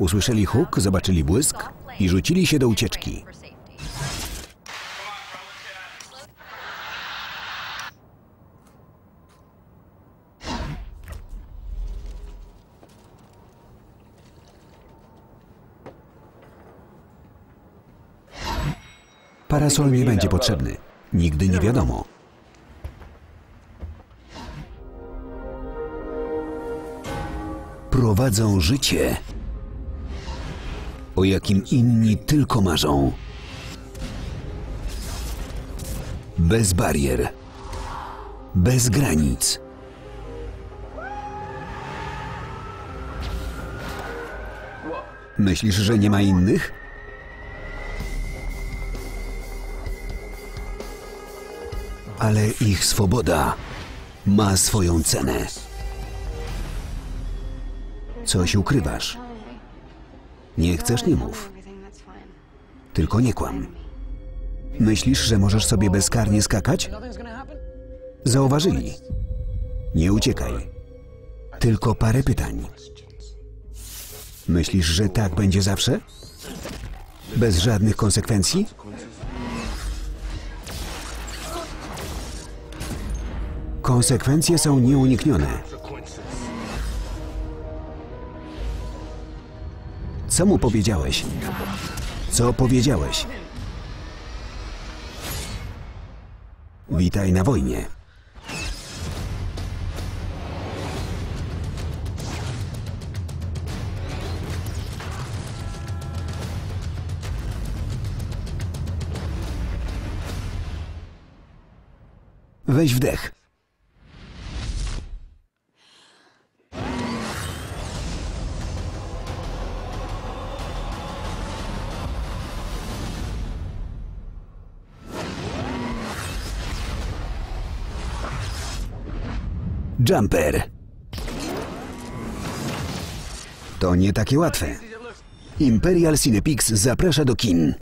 Usłyszeli huk, zobaczyli błysk i rzucili się do ucieczki. Parasol nie będzie potrzebny. Nigdy nie wiadomo. Prowadzą życie, o jakim inni tylko marzą. Bez barier, bez granic. Myślisz, że nie ma innych? Ale ich swoboda ma swoją cenę. Coś ukrywasz. Nie chcesz, nie mów. Tylko nie kłam. Myślisz, że możesz sobie bezkarnie skakać? Zauważyli. Nie uciekaj. Tylko parę pytań. Myślisz, że tak będzie zawsze? Bez żadnych konsekwencji? Konsekwencje są nieuniknione. Co mu powiedziałeś? Co powiedziałeś? Witaj na wojnie. Weź wdech. Jumper. To nie takie łatwe. Imperial Cinepix zaprasza do kin.